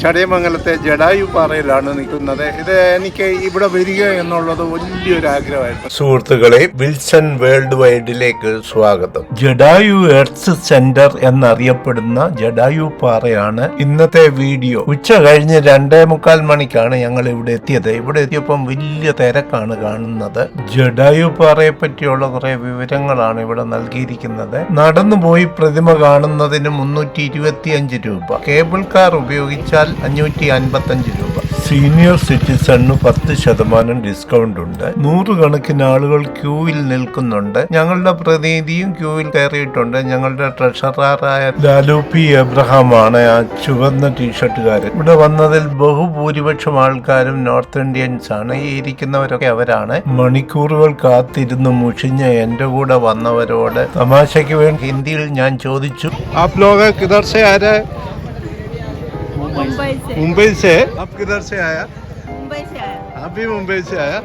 ചടയമംഗലത്തെ ജഡായു പാറയിലാണ് നിൽക്കുന്നത്. ഇത് എനിക്ക് ഇവിടെ വരിക എന്നുള്ളത് വലിയൊരു ആഗ്രഹമായിരുന്നു സുഹൃത്തുക്കളെ വിൽസൺ വേൾഡ് വൈഡിലേക്ക് സ്വാഗതം. ജഡായു എർത്ത് സെന്റർ എന്നറിയപ്പെടുന്ന ജഡായു പാറയാണ് ഇന്നത്തെ വീഡിയോ. ഉച്ച കഴിഞ്ഞ് രണ്ടേ മുക്കാൽ മണിക്കാണ് ഞങ്ങൾ ഇവിടെ എത്തിയത്. ഇവിടെ എത്തിയപ്പം വലിയ തിരക്കാണ് കാണുന്നത്. ജഡായു പാറയെ പറ്റിയുള്ള കുറെ വിവരങ്ങളാണ് ഇവിടെ നൽകിയിരിക്കുന്നത്. നടന്നുപോയി പ്രതിമ കാണുന്നതിന് മുന്നൂറ്റി രൂപ. കേബിൾ കാർ ഉപയോഗിച്ചാൽ അഞ്ഞൂറ്റി അൻപത്തി അഞ്ച് രൂപ. സീനിയർ സിറ്റിസണിന് പത്ത് ശതമാനം ഡിസ്കൗണ്ട് ഉണ്ട്. നൂറുകണക്കിന് ആളുകൾ ക്യൂവിൽ നിൽക്കുന്നുണ്ട്. ഞങ്ങളുടെ പ്രതിനിധിയും ക്യൂവിൽ കയറിയിട്ടുണ്ട്. ഞങ്ങളുടെ ട്രഷററായ ലാലു പി എബ്രഹാം ആണ് ആ ചുവന്ന ടീഷർട്ടുകാരൻ ഇവിടെ വന്നതിൽ ബഹുഭൂരിപക്ഷം ആൾക്കാരും നോർത്ത് ഇന്ത്യൻസ് ആണ്. ഈ ഇരിക്കുന്നവരൊക്കെ അവരാണ്. മണിക്കൂറുകൾ കാത്തിരുന്ന് മുഷിഞ്ഞ എന്റെ കൂടെ വന്നവരോട് തമാശയ്ക്ക് വേണ്ടി ഹിന്ദിയിൽ ഞാൻ ചോദിച്ചു. ആപ് ലോക കിധർ സെ ആ मुंबई से। मुंबई से। आप किधर से आया? मुंबई से आया। आप भी मुंबई से आया?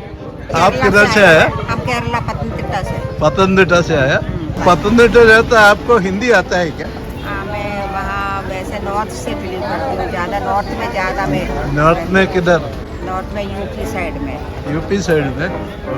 आप किधर से आया? हम केरला पतनतिट्टा से। पतनतिट्टा से आया? पतनतिट्टा रहता है आपको हिंदी आता है क्या? हाँ मैं वहाँ वैसे नॉर्थ से बिलोंग करती हूँ ज़्यादा नॉर्थ में ज़्यादा मैं। नॉर्थ में किधर? नॉर्थ में यूपी साइड में U side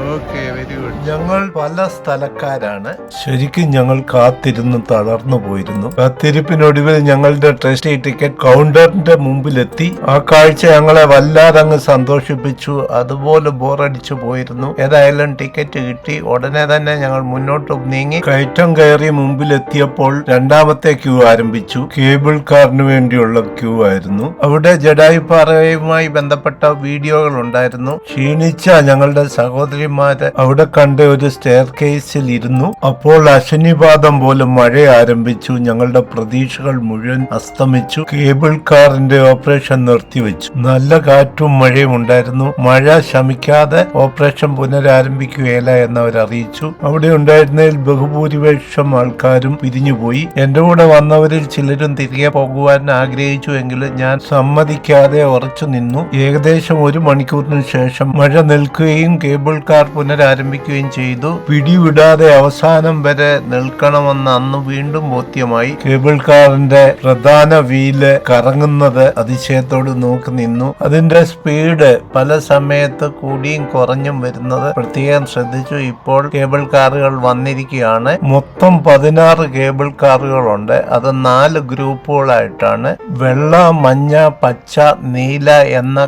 okay very good ഞങ്ങൾ പല സ്ഥലക്കാരാണ് ശരിക്കും ഞങ്ങൾ കാത്തിരുന്ന് തളർന്നു പോയിരുന്നു കാത്തിരിപ്പിനൊടുവിൽ ഞങ്ങളുടെ ട്രസ്റ്റ് ടിക്കറ്റ് കൗണ്ടറിന്റെ മുമ്പിലെത്തി ആ കാഴ്ച ഞങ്ങളെ വല്ലാതെ അങ്ങ് സന്തോഷിപ്പിച്ചു അതുപോലെ ബോറടിച്ചു പോയിരുന്നു ഏതായാലും ടിക്കറ്റ് കിട്ടി ഉടനെ തന്നെ ഞങ്ങൾ മുന്നോട്ട് നീങ്ങി കയറ്റം കയറി മുമ്പിലെത്തിയപ്പോൾ രണ്ടാമത്തെ ക്യൂ ആരംഭിച്ചു കേബിൾ കാറിന് വേണ്ടിയുള്ള ക്യൂ ആയിരുന്നു അവിടെ ജഡായുപ്പാറയുമായി ബന്ധപ്പെട്ട വീഡിയോകൾ ഉണ്ടായിരുന്നു ക്ഷീണിച്ച ഞങ്ങളുടെ സഹോദരിമാരെ അവിടെ കണ്ട ഒരു സ്റ്റെയർ കേസിൽ ഇരുന്നു. അപ്പോൾ അശനിപാതം പോലും മഴ ആരംഭിച്ചു. ഞങ്ങളുടെ പ്രതീക്ഷകൾ മുഴുവൻ അസ്തമിച്ചു. കേബിൾ കാറിന്റെ ഓപ്പറേഷൻ നിർത്തിവെച്ചു. നല്ല കാറ്റും മഴയും ഉണ്ടായിരുന്നു. മഴ ശമിക്കാതെ ഓപ്പറേഷൻ പുനരാരംഭിക്കുകയില്ല എന്നവർ അറിയിച്ചു അവിടെ ഉണ്ടായിരുന്നതിൽ ബഹുഭൂരിപക്ഷം ആൾക്കാരും പിരിഞ്ഞുപോയി. എന്റെ കൂടെ വന്നവരിൽ ചിലരും തിരികെ പോകുവാൻ ആഗ്രഹിച്ചു എങ്കിലും ഞാൻ സമ്മതിക്കാതെ ഉറച്ചു നിന്നു. ഏകദേശം മണിക്കൂറിന് ശേഷം മഴ നിൽക്കുകയും കേബിൾ കാർ പുനരാരംഭിക്കുകയും ചെയ്തു. പിടിവിടാതെ അവസാനം വരെ നിൽക്കണമെന്ന് അന്ന് വീണ്ടും ബോധ്യമായി. കേബിൾ കാറിന്റെ പ്രധാന വീൽ കറങ്ങുന്നത് അതിശയത്തോട് നോക്കി നിന്നു. അതിന്റെ സ്പീഡ് പല സമയത്ത് കൂടിയും കുറഞ്ഞും വരുന്നത് പ്രത്യേകം ശ്രദ്ധിച്ചു. ഇപ്പോൾ കേബിൾ കാറുകൾ വന്നിരിക്കുകയാണ്. മൊത്തം പതിനാറ് കേബിൾ കാറുകളുണ്ട്. അത് നാല് ഗ്രൂപ്പുകളായിട്ടാണ്. വെള്ള മഞ്ഞ പച്ച നീല എന്ന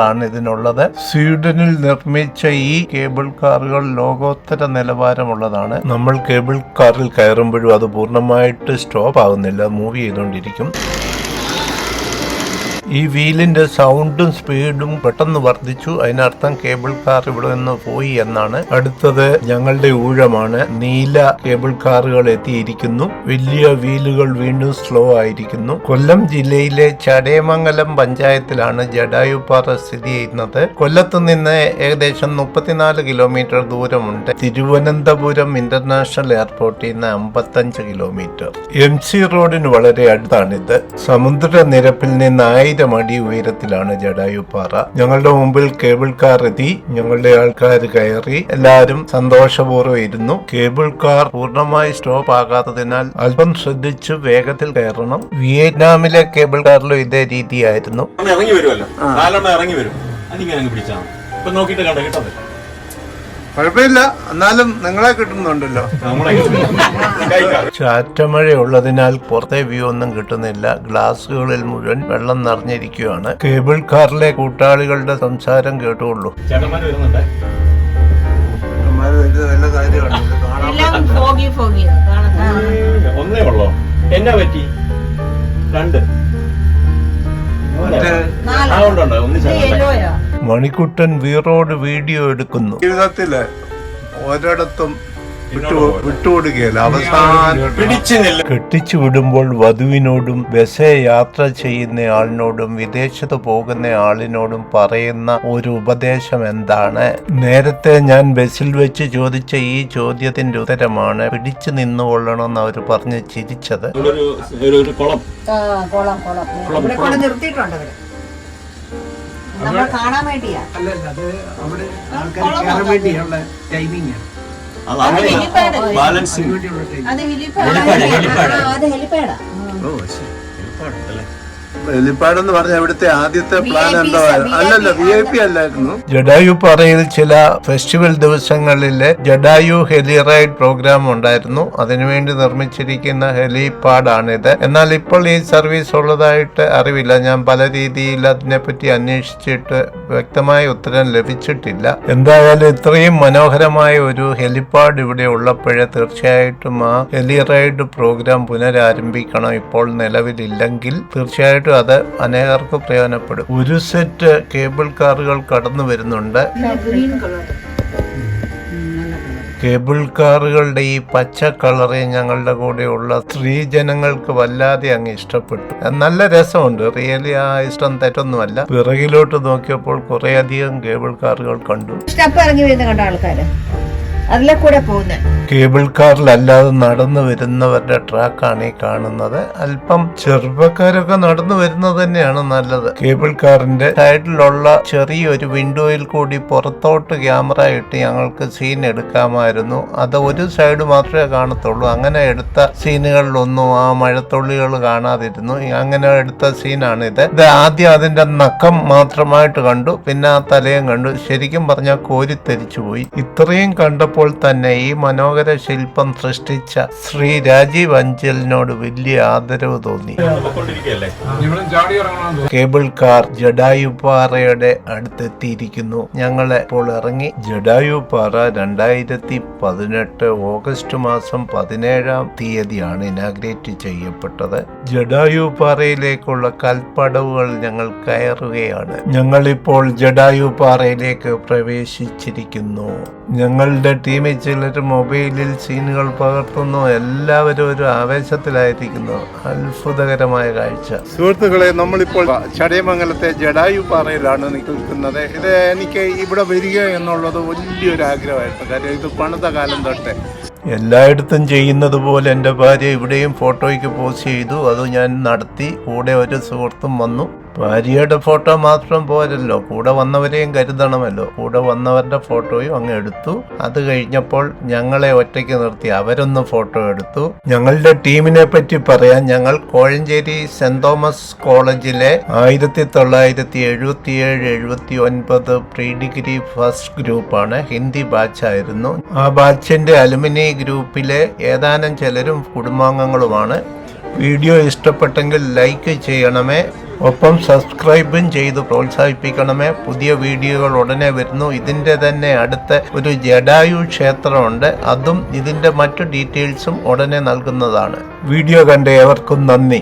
കളറുകളാണ് ഇതിനുള്ളത്. സ്വീഡനിൽ നിർമ്മിച്ച ഈ കേബിൾ കാറുകൾ ലോകോത്തര നിലവാരമുള്ളതാണ്. നമ്മൾ കേബിൾ കാറിൽ കയറുമ്പോഴും അത് പൂർണമായിട്ട് സ്റ്റോപ്പ് ആകുന്നില്ല മൂവ് ചെയ്തുകൊണ്ടിരിക്കും. ഈ വീലിന്റെ സൗണ്ടും സ്പീഡും പെട്ടെന്ന് വർദ്ധിച്ചു. അതിനർത്ഥം കേബിൾ കാർ ഇവിടെ നിന്ന് പോയി എന്നാണ്. അടുത്തത് ഞങ്ങളുടെ ഊഴമാണ്. നീല കേബിൾ കാറുകൾ എത്തിയിരിക്കുന്നു. വലിയ വീലുകൾ വീണ്ടും സ്ലോ ആയിരിക്കുന്നു. കൊല്ലം ജില്ലയിലെ ചടയമംഗലം പഞ്ചായത്തിലാണ് ജഡായുപ്പാറ സ്ഥിതി ചെയ്യുന്നത്. കൊല്ലത്ത് നിന്ന് ഏകദേശം മുപ്പത്തിനാല് കിലോമീറ്റർ ദൂരമുണ്ട്. തിരുവനന്തപുരം ഇന്റർനാഷണൽ എയർപോർട്ടിൽ നിന്ന് അമ്പത്തഞ്ച് കിലോമീറ്റർ. എം സി റോഡിന് വളരെ അടുത്താണിത്. സമുദ്രനിരപ്പിൽ നിന്ന് ആയിരം അടി ഉയരത്തിലാണ് ജഡായുപ്പാറ ഞങ്ങളുടെ മുമ്പിൽ കേബിൾ കാർ എത്തി. ഞങ്ങളുടെ ആൾക്കാർ കയറി. എല്ലാവരും സന്തോഷപൂർവം ഇരുന്നു. കേബിൾ കാർ പൂർണമായി സ്റ്റോപ്പ് ആകാത്തതിനാൽ അല്പം ശ്രദ്ധിച്ച് വേഗത്തിൽ കയറണം. വിയറ്റ്നാമിലെ കേബിൾ കാറിലും ഇതേ രീതിയായിരുന്നു. ഇറങ്ങി വരുമല്ലോ. ഇറങ്ങി വരും. അതിങ്ങനെ അങ്ങ് പിടിച്ചാൽ ഇപ്പൊ നോക്കിയിട്ട് കണ്ടോ കിട്ടത് കുഴപ്പമില്ല. എന്നാലും നിങ്ങളെ കിട്ടുന്നുണ്ടല്ലോ. ചാറ്റമഴ ഉള്ളതിനാൽ പുറത്തെ വ്യൂ ഒന്നും കിട്ടുന്നില്ല. ഗ്ലാസ്സുകളിൽ മുഴുവൻ വെള്ളം നിറഞ്ഞിരിക്കുകയാണ്. കേബിൾ കാറിലെ കൂട്ടാളികളുടെ സംസാരം ഫോഗി ഒന്നേ ഉള്ളോ? എന്നാ പറ്റി? രണ്ട്. ഒന്നിച്ചാ മണിക്കുട്ടൻ വീറോട് വീഡിയോ എടുക്കുന്നു. ജീവിതത്തിൽ ഒരിടത്തും വിട്ടുകൊടുക്കുകയില്ല അവസാനം കെട്ടിച്ചു വിടുമ്പോൾ വധുവിനോടും ബസ് യാത്ര ചെയ്യുന്ന ആളിനോടും വിദേശത്ത് പോകുന്ന ആളിനോടും പറയുന്ന ഒരു ഉപദേശം എന്താണ്? നേരത്തെ ഞാൻ ബസ്സിൽ വെച്ച് ചോദിച്ച ഈ ചോദ്യത്തിന്റെ ഉത്തരമാണ് പിടിച്ചു നിന്നുകൊള്ളണമെന്ന് അവർ പറഞ്ഞ് ചിരിച്ചത്. കുളം. കുളം കുളം. നിർത്തിയിട്ടുണ്ട് നമ്മൾ കാണാൻ വേണ്ടിയാ. അല്ലല്ല അത് അവിടെ ആൾക്കാർ കയറാൻ വേണ്ടിയുള്ള ടൈമിംഗ് ബാലൻസിങ് അത് ഹെലിപ്പാഡ് അത് ഹെലിപ്പാഡാ ഓ ശരി. ഹെലിപ്പാഡ് എന്ന് പറഞ്ഞ ഇവിടുത്തെ ആദ്യത്തെ പ്ലാൻ എന്താ? അല്ലല്ല വി ഐ പി അല്ലായിരുന്നു. ജഡായു പാറയിൽ ചില ഫെസ്റ്റിവൽ ദിവസങ്ങളിലെ ജഡായു ഹെലി റൈഡ് പ്രോഗ്രാം ഉണ്ടായിരുന്നു. അതിനുവേണ്ടി നിർമ്മിച്ചിരിക്കുന്ന ഹെലിപാഡാണിത്. എന്നാൽ ഇപ്പോൾ ഈ സർവീസ് ഉള്ളതായിട്ട് അറിവില്ല. ഞാൻ പല രീതിയിൽ അതിനെപ്പറ്റി അന്വേഷിച്ചിട്ട് വ്യക്തമായ ഉത്തരം ലഭിച്ചിട്ടില്ല. എന്തായാലും ഇത്രയും മനോഹരമായ ഒരു ഹെലിപാഡ് ഇവിടെ ഉള്ളപ്പോഴേ തീർച്ചയായിട്ടും ആ ഹെലി റൈഡ് പ്രോഗ്രാം പുനരാരംഭിക്കണം ഇപ്പോൾ നിലവിലില്ലെങ്കിൽ. തീർച്ചയായിട്ടും അത് അനേകർക്ക് പ്രയോജനപ്പെടും. ഒരു സെറ്റ് കേബിൾ കാറുകൾ കടന്നു വരുന്നുണ്ട്. കേബിൾ കാറുകളുടെ ഈ പച്ച കളറ് ഞങ്ങളുടെ കൂടെയുള്ള സ്ത്രീ ജനങ്ങൾക്ക് വല്ലാതെ അങ്ങ് ഇഷ്ടപ്പെട്ടു. നല്ല രസമുണ്ട്. റിയലി ആ ഇഷ്ടം തെറ്റൊന്നുമല്ല. പിറകിലോട്ട് നോക്കിയപ്പോൾ കുറേയധികം കേബിൾ കാറുകൾ കണ്ടു. ഇറങ്ങി വരുന്ന കണ്ട ആൾക്കാര്. അതിലെ കൂടെ പോകുന്നത് കേബിൾ കാറിൽ അല്ലാതെ നടന്നു വരുന്നവരുടെ ട്രാക്കാണ് ഈ കാണുന്നത്. അല്പം ചെറുപ്പക്കാരൊക്കെ നടന്നു വരുന്നത് തന്നെയാണ് നല്ലത്. കേബിൾ കാറിന്റെ സൈഡിലുള്ള ചെറിയൊരു വിൻഡോയിൽ കൂടി പുറത്തോട്ട് ക്യാമറ ഇട്ട് ഞങ്ങൾക്ക് സീൻ എടുക്കാമായിരുന്നു. അത് ഒരു സൈഡ് മാത്രമേ കാണത്തുള്ളൂ. അങ്ങനെ എടുത്ത സീനുകളിലൊന്നും ആ മഴത്തുള്ളികൾ കാണാതിരുന്നു. അങ്ങനെ എടുത്ത സീനാണ് ഇത്. ഇത് ആദ്യം അതിന്റെ നക്കം മാത്രമായിട്ട് കണ്ടു. പിന്നെ ആ തലയും കണ്ടു. ശരിക്കും പറഞ്ഞാൽ കോരി പോയി ഇത്രയും കണ്ടപ്പോൾ തന്നെ ഈ മനോഹര ശില്പം സൃഷ്ടിച്ച ശ്രീ രാജീവ് അഞ്ചലിനോട് വലിയ ആദരവ് തോന്നി. കേബിൾ കാർ ജഡായുപാറയുടെ അടുത്തെത്തിയിരിക്കുന്നു. ഞങ്ങളെ ഇപ്പോൾ ഇറങ്ങി ജഡായുപാറ രണ്ടായിരത്തി പതിനെട്ട് ഓഗസ്റ്റ് മാസം പതിനേഴാം തീയതിയാണ് ഇനാഗ്രേറ്റ് ചെയ്യപ്പെട്ടത്. ജഡായുപാറയിലേക്കുള്ള കൽപ്പടവുകൾ ഞങ്ങൾ കയറുകയാണ്. ഞങ്ങളിപ്പോൾ ജഡായുപാറയിലേക്ക് പ്രവേശിച്ചിരിക്കുന്നു. ഞങ്ങളുടെ ടീമിൽ ചിലർ മൊബൈലിൽ സീനുകൾ പകർത്തുന്നു. എല്ലാവരും ഒരു ആവേശത്തിലായിരിക്കുന്നു. അത്ഭുതകരമായ കാഴ്ച. സുഹൃത്തുക്കളെ നമ്മളിപ്പോൾ ചടയമംഗലത്തെ ജഡായു പാറയിലാണ് നിൽക്കുന്നത്. ഇത് എനിക്ക് ഇവിടെ വരിക എന്നുള്ളത് വലിയൊരു ആഗ്രഹമായിരുന്നു. കാര്യം ഇത് പണിത കാലം തൊട്ടേ. എല്ലായിടത്തും ചെയ്യുന്നത് പോലെ എന്റെ ഭാര്യ ഇവിടെയും ഫോട്ടോയ്ക്ക് പോസ്റ്റ് ചെയ്തു. അത് ഞാൻ നടത്തി. കൂടെ ഒരു സുഹൃത്തും വന്നു. ഭാര്യയുടെ ഫോട്ടോ മാത്രം പോരല്ലോ. കൂടെ വന്നവരെയും കരുതണമല്ലോ. കൂടെ വന്നവരുടെ ഫോട്ടോയും അങ്ങ് എടുത്തു. അത് കഴിഞ്ഞപ്പോൾ ഞങ്ങളെ ഒറ്റയ്ക്ക് നിർത്തി. അവരൊന്ന് ഫോട്ടോ എടുത്തു. ഞങ്ങളുടെ ടീമിനെ പറ്റി പറയാൻ ഞങ്ങൾ കോഴഞ്ചേരി സെന്റ് തോമസ് കോളേജിലെ ആയിരത്തി തൊള്ളായിരത്തി എഴുപത്തിയേഴ് എഴുപത്തി ഒൻപത് പ്രീ ഡിഗ്രി ഫസ്റ്റ് ഗ്രൂപ്പാണ്. ഹിന്ദി ബാച്ചായിരുന്നു ആ ബാച്ചിന്റെ അലുമിനി ഗ്രൂപ്പിലെ ഏതാനും ചിലരും കുടുംബാംഗങ്ങളുമാണ്. വീഡിയോ ഇഷ്ടപ്പെട്ടെങ്കിൽ ലൈക്ക് ചെയ്യണമേ. ഒപ്പം സബ്സ്ക്രൈബും ചെയ്ത് പ്രോത്സാഹിപ്പിക്കണമേ. പുതിയ വീഡിയോകൾ ഉടനെ വരുന്നു. ഇതിന്റെ തന്നെ അടുത്ത ഒരു ജഡായു ക്ഷേത്രമുണ്ട്. അതും ഇതിന്റെ മറ്റു ഡീറ്റെയിൽസും ഉടനെ നൽകുന്നതാണ്. വീഡിയോ കണ്ട ഏവർക്കും നന്ദി.